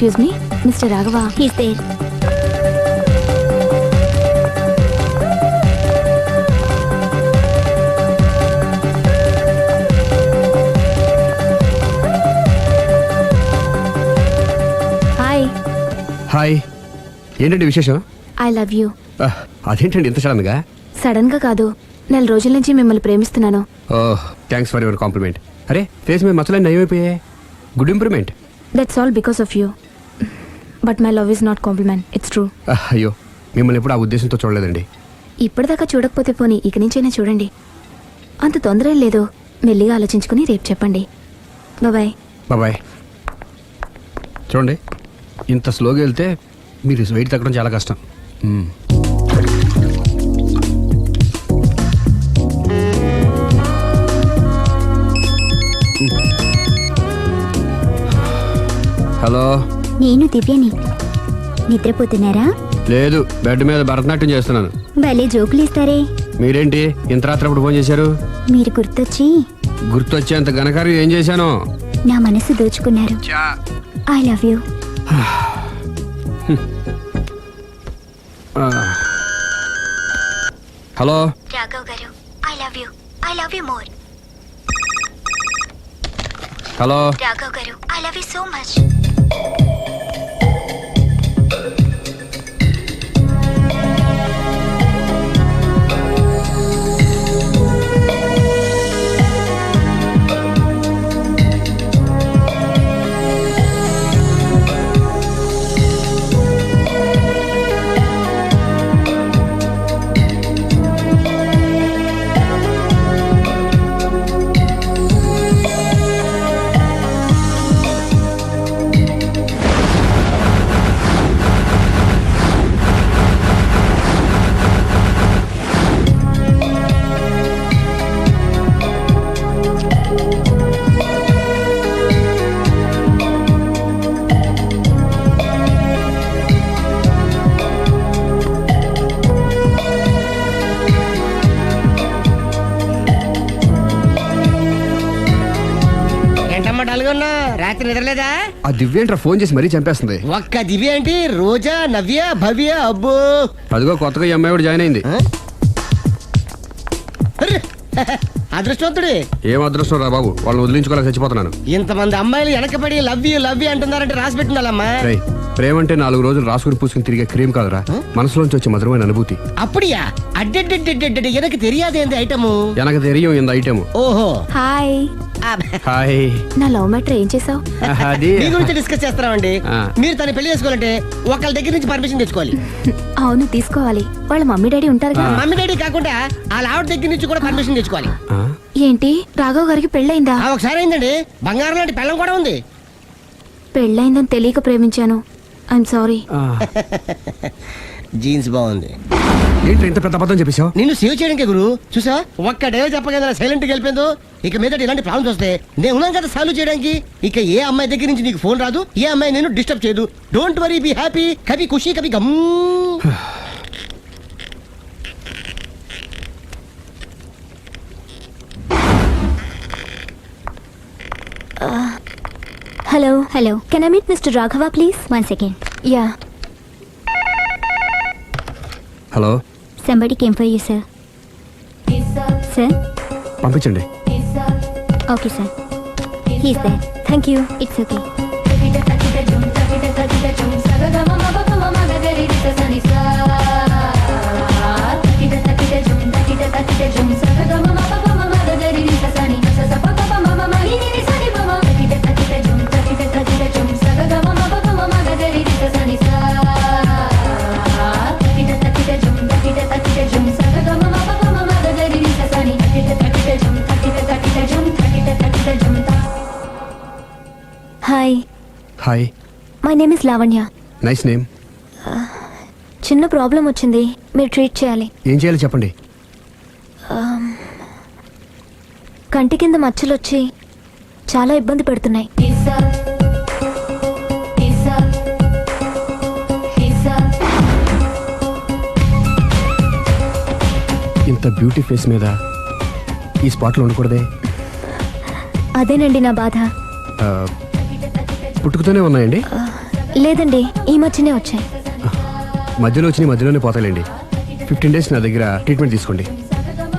Excuse me Mister Raghava he's there hi hi ఏంటండి విశేషం? I love you అదేంటండి ఇంత సడన్గా? సడన్గా కాదు. నెల రోజుల నుంచి మిమ్మల్ని ప్రేమిస్తున్నాను. Oh thanks for your compliment అరే ఫేస్ మీద మచ్చలన్నీ నయమైపోయాయి. Good improvement that's all because of you but my love is not compliment it's true అయ్యో. మిమ్మల్ని ఎప్పుడు ఆ ఉద్దేశంతో చూడలేదండి. ఇప్పటిదాకా చూడకపోతే పోనీ ఇక నుంచైనా చూడండి. అంత తొందర ఏం లేదు. మెల్లిగా ఆలోచించుకుని రేపు చెప్పండి. బాయ్ బాబాయ్ చూడండి ఇంత స్లోగా వెళ్తే మీరు వెయిట్ తగ్గడం చాలా కష్టం. మ్మ్. హలో. నేను దివ్యని. నిద్రపోతున్నారా? లేదు బెడ్ మీద భరతనాట్యం చేస్తున్నాను. భలే జోకులు ఇస్తారే మీరేంటి ఇంత రాత్రప్పుడు ఫోన్ చేశారు? మీరు గుర్తొచ్చి. గుర్తొచ్చేంత ఘనకార్యం ఏం చేశాను? నా మనసు దోచుకున్నారు. I love you. Hello. Raghav గారు I love you. I love you more. Hello. Raghav గారు I love you so much. Thank you. రాత్రి నిద్రలేదా? ఆ దివ్యేంట్రా ఫోన్ చేసి మరీ చంపేస్తుంది. ఒక్క దివ్య ఏంటి? రోజా నవ్య భవ్య అబ్బో. అదిగో కొత్తగా ఈ అమ్మాయి కూడా జాయిన్ అయింది. అర్రే! అదృష్టవంతుడి ఏం అదృష్టం రా బాబు వాళ్ళని వదిలించుకోలేక చచ్చిపోతున్నాను ఇంతమంది అమ్మాయిలు వెనకబడి లవ్ యూ లవ్ యూ అంటున్నారంటే రాసి పెట్టుండాలమ్మా రేయ్ ప్రేమ అంటే నాలుగు రోజులు రాసుకుని పూసుకుని తిరిగే క్రీమ్ కాదురా మనసులోంచి వచ్చే మధురమైన అనుభూతి அப்படியா அட்டெட்டெட்டெட்டெட்டெ எனக்கு தெரியாது இந்த ஐட்டமு వెనక తెలియం ఇంత ఐటమ్ ఓహో హాయ్ ఆ, హాయ్ నా లవ్ మ్యాటర్ ఏం చేసావు అది మీ గురించి డిస్కస్ చేస్తున్నామండి ఆ. మీరు తన పెళ్లి చేసుకోవాలంటే ఒకళ్ళ దగ్గర నుంచి పర్మిషన్ తెచ్చుకోవాలి అవును తీసుకోవాలి వాళ్ళ మమ్మీ డాడీ ఉంటారు కదా మమ్మీ డాడీ కాకుండా వాళ్ళ ఆవిడ దగ్గర నుంచి కూడా పర్మిషన్ తెచ్చుకోవాలి ఆ? ఏంటి? రాఘవ్ గారికి పెళ్ళైందా? ఆ ఒకసారి అయిందండి. బంగారం లాంటి పెళ్ళం కూడా ఉంది. పెళ్ళైందని తెలియక ప్రేమించాను. ఐఎమ్ సారీ ఆ. జీన్స్ బాగుంది. ఏంట్రా ఇంత పెద్ద అబద్ధం చెప్పేశావు? నిన్ను సేవ్ చేయడానికి గురు. చూసా? ఒక్క డే చెప్పగల సైలెంట్ వెళ్ళిపోయిందో? ఇక మీద ఇలాంటి ప్రాబ్లమ్స్ వస్తే నేను ఉన్నాను కదా సాల్వ్ చేయడానికి. ఇక ఏ అమ్మాయి దగ్గర నుంచి నీకు ఫోన్ రాదు? ఏ అమ్మాయి నేను డిస్టర్బ్ చేయదు? డోంట్ వరీ బీ హ్యాపీ కవి ఖుషి కవి gum. Hello hello can I meet Mister Raghava please one second yeah hello somebody came for you sir sir పంపించండి. Okay sir he's there thank you it's okay name is Lavanya. Nice name చిన్న problem వచ్చింది. మీరు treat చేయాలి. ఏం చేయాలి చెప్పండి. కంటి కింద మచ్చలు వచ్చి చాలా ఇబ్బంది పెడుతున్నాయి. ఇంత బ్యూటీ ఫేస్ మీద ఈ స్పాట్లో ఉండకూడదే? అదేనండి నా బాధ. పుట్టుకతోనే ఉన్నాయండి? లేదండి ఈ మధ్యనే వచ్చాయి. మధ్యలో వచ్చి మధ్యలోనే పోతాయండి ఫిఫ్టీన్ డేస్ నా దగ్గర ట్రీట్మెంట్ తీసుకోండి.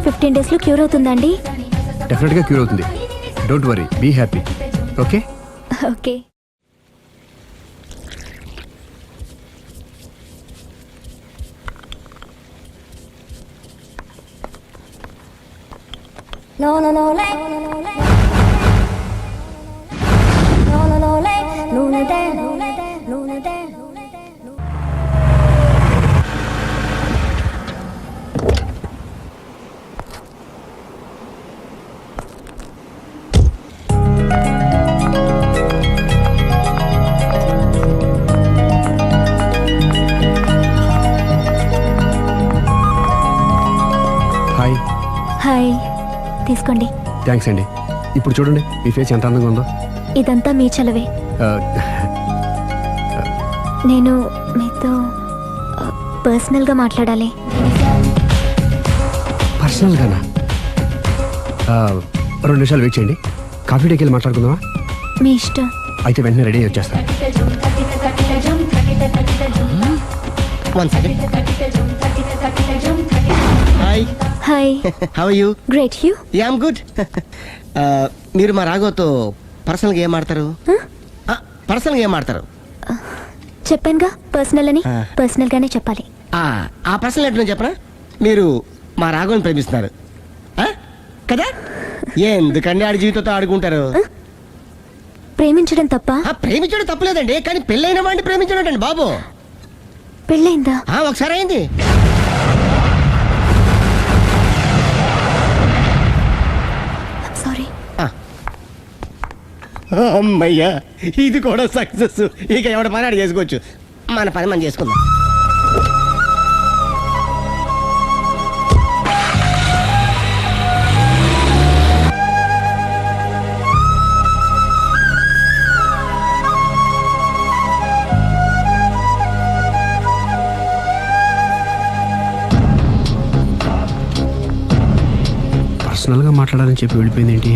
ఫిఫ్టీన్ డేస్లో క్యూర్ అవుతుందా అండి? డెఫినెట్గా క్యూర్ అవుతుంది. Don't worry be happy. Okay? Okay. No, no, no. No, no, lay. No, thanks అండి. ఇప్పుడు చూడండి మీ ఫేస్ ఎంత అందంగా ఉందో. ఇదంతా మీ చలవే. ఆ, నేను మీతో ఆ, పర్సనల్గా మాట్లాడాలి. పర్సనల్గానా? ఆ, రెండు నిమిషాలు వెయిట్ చేయండి. కాఫీ డేకి వెళ్ళి మాట్లాడుకుందామా? మీ ఇష్టం. అయితే వెంటనే రెడీ అయ్యి వచ్చేస్తాను. One second hi hi how you great you am good మీరు మా రాఘవతో పర్సనల్గా ఏం ఆడతారు? పర్సనల్గా ఏం ఆడతారు? చెప్పానుగా పర్సనల్ అని ఆ. పర్సనల్గానే చెప్పాలి. ఆ, ఆ పర్సనల్ ఏంటో చెప్పనా మీరు మా రాఘవని ప్రేమిస్తున్నారు. ఆ? కదా? ఎందుకండి ఆడి జీవితంతో ఆడుకుంటారు? ప్రేమించడం తప్ప? ఆ, ప్రేమించడం తప్పలేదండి కానీ పెళ్ళైన వాడిని ప్రేమించడం బాబు. పెళ్ళైందా? ఆ, ఒకసారి అయింది. అమ్మయ్యా ఇది కూడా సక్సెస్ ఇక ఎవడ పని ఆడు చేసుకోవచ్చు. మన పని మనం చేసుకుందాం. పర్సనల్గా మాట్లాడాలని చెప్పి వెళ్ళిపోయింది ఏంటి?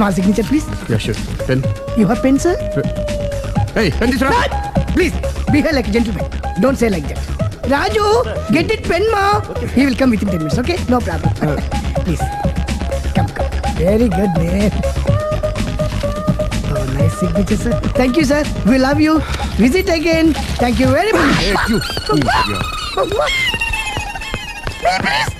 small signature, please? Yeah, sure. Pen. You have pen, sir? Hey, pen this, Raj. Please, behave like a gentleman. Don't say like that. Raju, get it pen, ma. He will come within 10 minutes, okay? No problem. Uh. please. Come, come. Very good, man. Oh, nice signature, sir. Thank you, sir. We love you. Visit again. Thank you very much. Thank you. Please.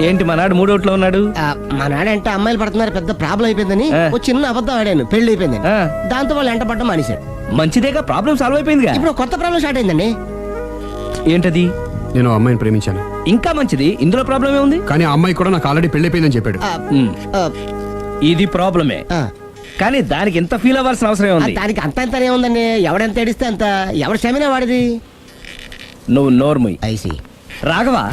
ఏంటి మా నాడు మూడోట్లో ఉన్నాడు? ఆ, మా నాడంటే అమ్మాయిలు పడుతున్నారు పెద్ద problem అయిపోయిందని. ఒక చిన్న అబద్ధం ఆడాను పెళ్ళి అయిపోయిందని. ఆ. దాంతో వాళ్ళు ఎంట పడడం మానేశారు. మంచిదేగా ప్రాబ్లం సాల్వ్ అయిపోయిందిగా? ఇప్పుడు కొత్త ప్రాబ్లం స్టార్ట్ అయిందండి. ఏంటది? నేను అమ్మాయిని ప్రేమించాను. ఇంకా మంచిది ఇందులో ప్రాబ్లం ఏముంది? కానీ ఆ అమ్మాయి కూడా నాకు ఆల్రెడీ పెళ్ళైపోయిందని చెప్పాడు. ఆ, ఉమ్, ఆ, ఇది ప్రాబ్లమే. కానీ దానికి ఎంత ఫీల్ అవ్వాల్సిన అవసరం ఉంది దానికి అంత అంత ఏముందండి ఎవడెంత ఏడిస్తే అంత. ఎవడ క్షమినా వాడిది? నువ్వు నోర్ముయ్. ఐసి రాఘవ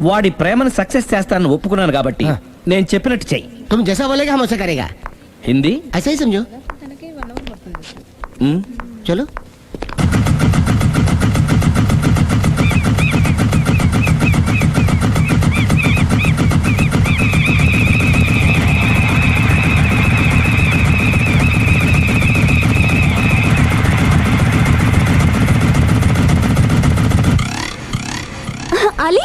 వాడి ప్రేమను సక్సెస్ చేస్తానని ఒప్పుకున్నాను కాబట్టి ఆ. నేను చెప్పినట్టు చెయ్యి तुम जैसा बोलेगा हम वैसा करेगा హిందీ ऐसा ही समझो ఉమ్, चलो ఆలీ అరే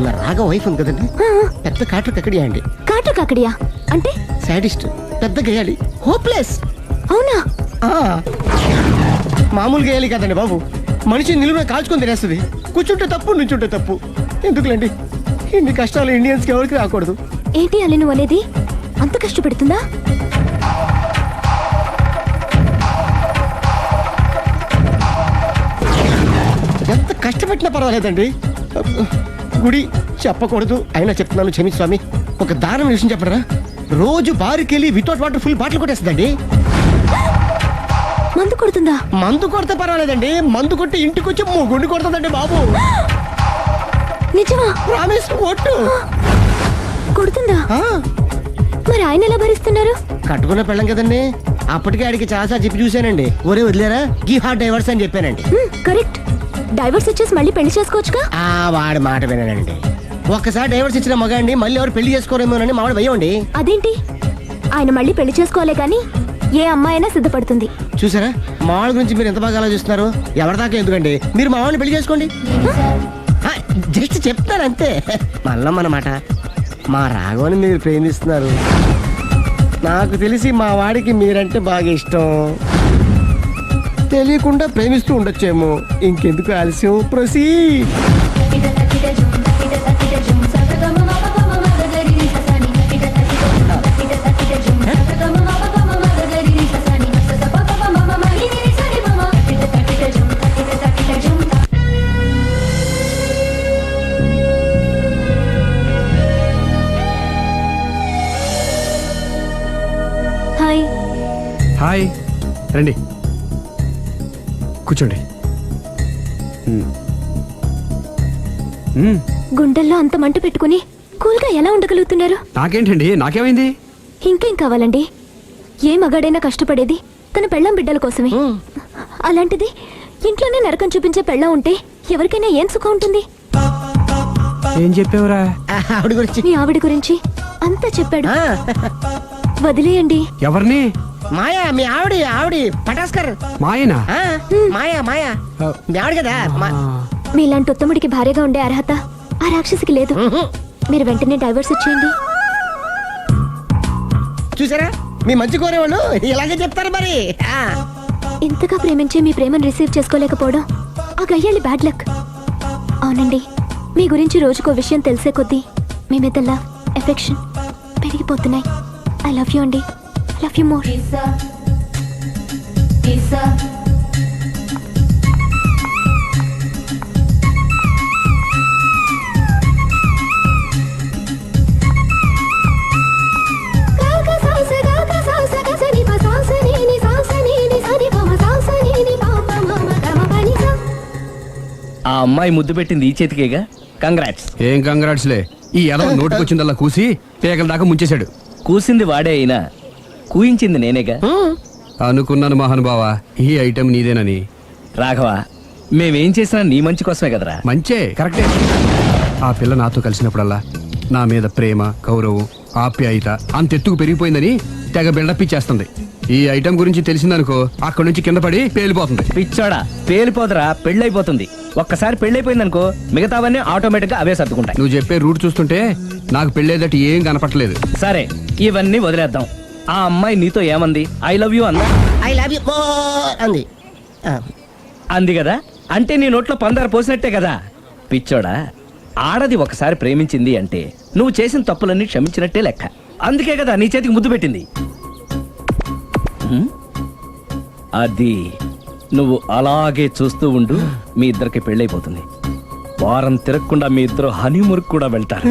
మన రాగ వైఫ్ ఉంది కదండి. పెద్ద కాటర్ కక్కడియా అండి. కాటు కాకడియా? అంటే? సాడిస్ట్ పెద్ద గేయాలి. హోప్లెస్ అవునా? మామూలు గేయాలి కదండి బాబు. మనిషి నిలువున కాల్చుకొని తినేస్తుంది. కూర్చుంటే తప్పు నుంచుంటే తప్పు. ఎందుకులేండి? ఇన్ని కష్టాలు ఇండియన్స్కి ఎవరికి రాకూడదు. ఏంటి అల్లి నువ్వు అనేది? అంత కష్టపెడుతుందా? ఎంత కష్టపెట్టినా పర్వాలేదండి. గుడి చెప్పకూడదు. అయినా చెప్తున్నాను క్షమించు స్వామి. ఒక దారుణ విషయం చెప్పడరా రోజు బారుకి వెళ్ళి వితౌట్ వాటర్ ఫుల్ బాటిల్ కొట్టేస్తుందండి. మందు కొడుతుందా? మందు కొడితే పర్వాలేదండి. మందు కొట్టి ఇంటికి వచ్చి గుండు కొడుతుందండి బాబు. నిజమా? ప్రామిస్ ఒట్టు. కొడుతుందా? మరి ఆయన ఎలా భరిస్తున్నారు? కట్టుకున్న పెళ్ళం కదండి. అప్పటికే ఆడికి చాలా చెప్పి చూశానండి. ఒరే వదిలేరా? గీ హార్ట్ డైవర్స్ అని చెప్పానండి. కరెక్ట్. డైవర్స్ ఇచ్చేసి మళ్ళీ పెళ్ళి చేసుకోవచ్చుగా? ఆ వాడి మాట వినానండి ఒక్కసారి డైవర్స్ ఇచ్చిన మగాండి మళ్ళీ ఎవరు పెళ్ళి చేసుకోరేమోనని మావాడు భయండి అదేంటి? ఆయన మళ్ళీ పెళ్ళి చేసుకోలే కానీ ఏ అమ్మాయినా సిద్ధపడుతుంది. చూసారా? మావాడి గురించి మీరు ఎంత బాగా ఆలోచిస్తున్నారు? ఎవరి దాకా ఎందుకండి? మీరు మావాడిని పెళ్ళి చేసుకోండి. జస్ట్ చెప్తాను అంతే. మళ్ళా మన మాట మా రాఘవని మీరు ప్రేమిస్తున్నారు. నాకు తెలిసి మా వాడికి మీరంటే బాగా ఇష్టం. తెలియకుండా ప్రేమిస్తూ ఉండొచ్చేమో. ఇంకెందుకు ఆలస్యం? ప్రసీ హాయ్. హాయ్. రండి. కూర్చోండి. గుండెల్లో అంత మంట పెట్టుకుని కూల్గా ఎలా ఉండగలుగుతున్నారు? నాకేంటండి? నాకేమైంది? ఇంకేం కావాలండి? ఏ మగాడైనా కష్టపడేది తన పెళ్ళం బిడ్డల కోసమే. అలాంటిది ఇంట్లోనే నరకం చూపించే పెళ్ళం ఉంటే ఎవరికైనా ఏం సుఖం ఉంటుంది? ఏం చెప్పావురా? ఆవిడ గురించి. మీ ఆవిడ గురించి అంతా చెప్పాడు. వదిలేయండి. ఎవరిని? మాయా మీ ఆవిడ ఆవిడ పటాస్కర్. మాయనా? ఆ, మాయా మాయా. మీ ఆవిడ కదా? మా- మీలాంటి ఉత్తముడికి భార్యగా ఉండే అర్హత ఆ రాక్షసికి లేదు. మీరు వెంటనే డైవర్స్ ఇచ్చేయండి చూసారా? మీ మంచి కోరేవాళ్ళు ఇలాగే చెప్తారు మరి. ఆ. ఇంతగా ప్రేమించి మీ ప్రేమను రిసీవ్ చేసుకోలేకపోవడం ఆ గయ్యాలి బ్యాడ్ లక్. అవునండి మీ గురించి రోజుకో విషయం తెలిసే కొద్దీ మీ మీద లవ్ ఎఫెక్షన్ పెరిగిపోతున్నాయి. ఐ లవ్ యూ అండి. లవ్ యూ మోర్ ఆ అమ్మాయి ముద్దు పెట్టింది ఈ చేతికేగా? కంగ్రాట్స్ ఏం కంగ్రాట్స్లే ఈ ఎదవ నోటికొచ్చిందల్లా కూసి పేకల దాకా ముంచేశాడు. కూసింది వాడే అయినా. కూయించింది నేనేగా. అనుకున్నాను మహానుభావ ఈ ఐటెం నీదేనని. రాఘవ మేమేం చేసినా నీ మంచి కోసమే కదరా. మంచే? కరెక్టే. ఆ పిల్ల నాతో కలిసినప్పుడల్లా నా మీద ప్రేమ గౌరవం ఆప్యాయత అంతెత్తుకు పెరిగిపోయిందని తెగ బిల్డప్ ఇచ్చేస్తుంది. ఈ ఐటెం గురించి తెలిసిందనుకో అక్కడి నుంచి కింద పడి పేలిపోతుంది. పిచ్చోడా పేలిపోదరా పెళ్ళైపోతుంది. ఒక్కసారి పెళ్ళైపోయిందనుకో మిగతావన్నీ ఆటోమేటిక్గా అవే సర్దుకుంటాయి. నువ్వు చెప్పే రూట్ చూస్తుంటే నాకు పెళ్ళేదట ఏం కనపట్లేదు సరే ఇవన్నీ వదిలేద్దాం. ఆ అమ్మాయి నీతో ఏమంది? ఐ లవ్ యూ అందా? ఐ లవ్ యూ అంది. అంది కదా? అంటే నీ నోట్లో పందారు పోసినట్టే కదా? పిచ్చోడా ఆడది ఒకసారి ప్రేమించింది అంటే నువ్వు చేసిన తప్పులన్నీ క్షమించినట్టే లెక్క. అందుకే కదా నీ చేతికి ముద్దు పెట్టింది? అది నువ్వు అలాగే చూస్తూ ఉండు మీ ఇద్దరికి పెళ్ళైపోతుంది. వారం తిరగకుండా మీ ఇద్దరు హనీమూర్ కూడా వెళ్తారు.